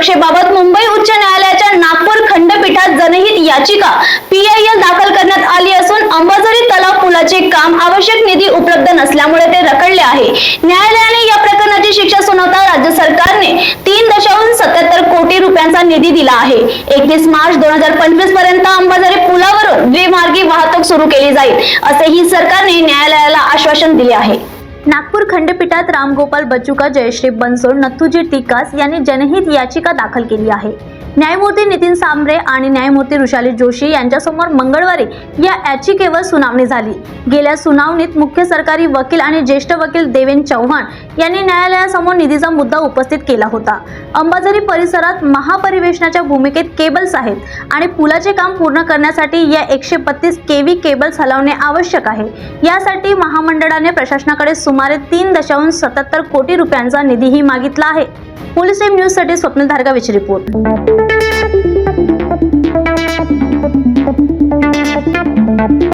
सुरक्षेबाबत मुंबई उच्च न्यायालयाच्या नागपूर खंडपीठात जनहित याचिका पीआयएल दाखल करण्यात आली असून अंबाझरी तलाव पुलाचे काम आवश्यक निधी उपलब्ध नसल्यामुळे ते रखडले आहे. न्यायालयाने या प्रकरणाची शिक्षा सुनावता राज्य सरकारने तीन दशांश सत्याहत्तर कोटी रुपयांचा निधी दिला आहे. एकवीस मार्च दोन हजार पंचवीसपर्यंत अंबाझरी पुलावरून द्विमार्गी वाहतूक सुरू केली जाईल असेही सरकारने न्यायालयाला आश्वासन दिले आहे. नागपूर खंडपीठात रामगोपाल बचुका जयश्री बनसोड नथुजी टिकास यांनी जनहित याचिका दाखल केली आहे. न्यायमूर्ती नितीन सांबरे आणि न्यायमूर्ती ऋषाली जोशी यांच्यासमोर मंगळवारी या याचिकेवर सुनावणी झाली. गेल्या सुनावणीत मुख्य सरकारी वकील आणि ज्येष्ठ वकील देवेन चव्हाण यांनी न्यायालयासमोर निधीचा मुद्दा उपस्थित केला होता. अंबाझरी परिसरात महापरिवेशनाच्या भूमिकेत केबल्स आहेत आणि पुलाचे काम पूर्ण करण्यासाठी या एकशे बत्तीस केव्ही केबल्स हलवणे आवश्यक आहे. यासाठी महामंडळाने प्रशासनाकडे सुमारे तीन दशांश सत्याहत्तर कोटी रुपयांचा निधीही मागितला आहे. पोलीस न्यूजसाठी स्वप्नील धारगावीची रिपोर्ट.